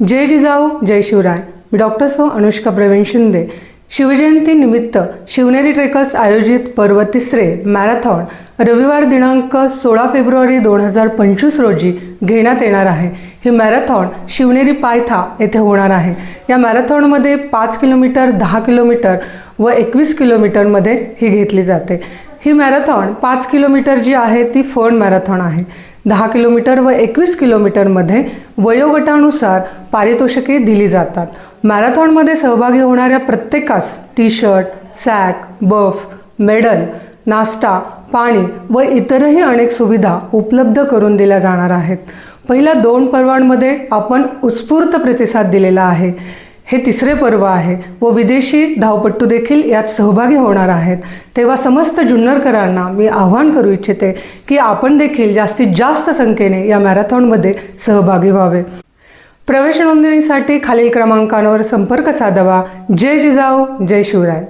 जय जिजाऊ जय शिवराय. मी डॉक्टर सो अनुष्का प्रवीण शिंदे. शिवजयंती निमित्त शिवनेरी ट्रेकर्स आयोजित पर्व तिसरे मॅरेथॉन रविवार दिनांक सोळा फेब्रुवारी दोन हजार पंचवीस रोजी घेण्यात येणार आहे. ही मॅरेथॉन शिवनेरी पायथा येथे होणार आहे. या मॅरेथॉनमध्ये पाच किलोमीटर दहा किलोमीटर व एकवीस किलोमीटरमध्ये ही घेतली जाते. ही मॅरेथॉन पाच किलोमीटर जी आहे ती फन मॅरेथॉन आहे. दहा किलोमीटर व एकवीस किलोमीटरमध्ये वयोगटानुसार पारितोषिके दिली जातात. मॅरेथॉनमध्ये सहभागी होणाऱ्या प्रत्येकास T shirt sack buff medal नाश्ता पाणी व इतरही अनेक सुविधा उपलब्ध करून दिल्या जाणार आहेत. पहिल्या दोन पर्वांमध्ये आपण उत्स्फूर्त प्रतिसाद दिलेला आहे. हे तिसरे पर्व आहे. व विदेशी धावपट्टू देखील यात सहभागी होणार आहेत. तेव्हा समस्त जुन्नरकरांना मी आव्हान करू इच्छिते की आपण देखील जास्तीत जास्त संख्येने या मॅरेथॉनमध्ये सहभागी व्हावे. प्रवेश नोंदणीसाठी खालील क्रमांकांवर संपर्क साधावा. जय जिजाऊ जय शिवराय.